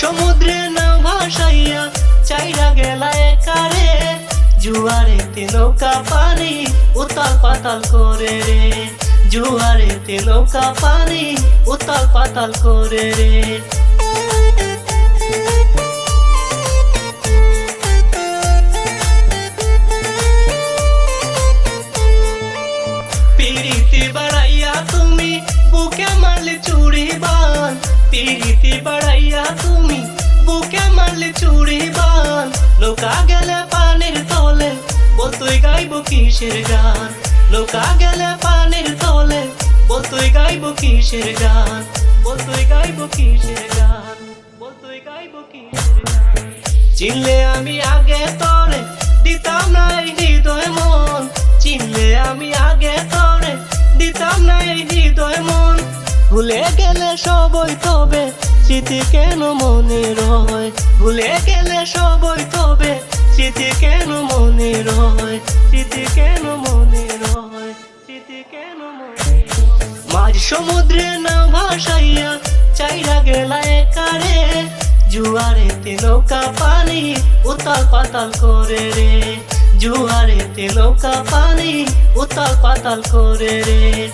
সমুদ্রে না ভাসাইয়া চাইরা জুয়ারেতে নৌকা পানি উতাল পাতাল করে রে জুয়ারেতে নৌকা পানি উতাল পাতাল করে রে পিরিতি বাড়াইয়া তুমি বুকে মারলে চুড়ি বান পিরিতি বাড়াইয়া তুমি বুকে মারলে চুড়ি বান নৌকা কিসের গান? নৌকা গেলে পানির তলে বলতুই গাইব কিসের গান? বলতুই গাইব কিসের গান? বলতুই গাইব কিসের গান? চিনলে আমি আগে তরে, দিতাম না এই হৃদয় মন। চিনলে আমি আগে তরে, দিতাম না এই হৃদয় মন। ভুলে গেলে সবই তবে, স্মৃতি কেন মনে রয়? ভুলে গেলে সবই তবে স্মৃতি কেন মনে রয়? স্মৃতি কেন মনে রয়? স্মৃতি কেন মনে মাঝ সমুদ্রে না ভাসাইয়া চাইরা গেলা একারে। জুয়ারেতে নৌকা পানি উতাল পাতাল করে রে। জুয়ারেতে নৌকা পানি উতাল পাতাল করে রে।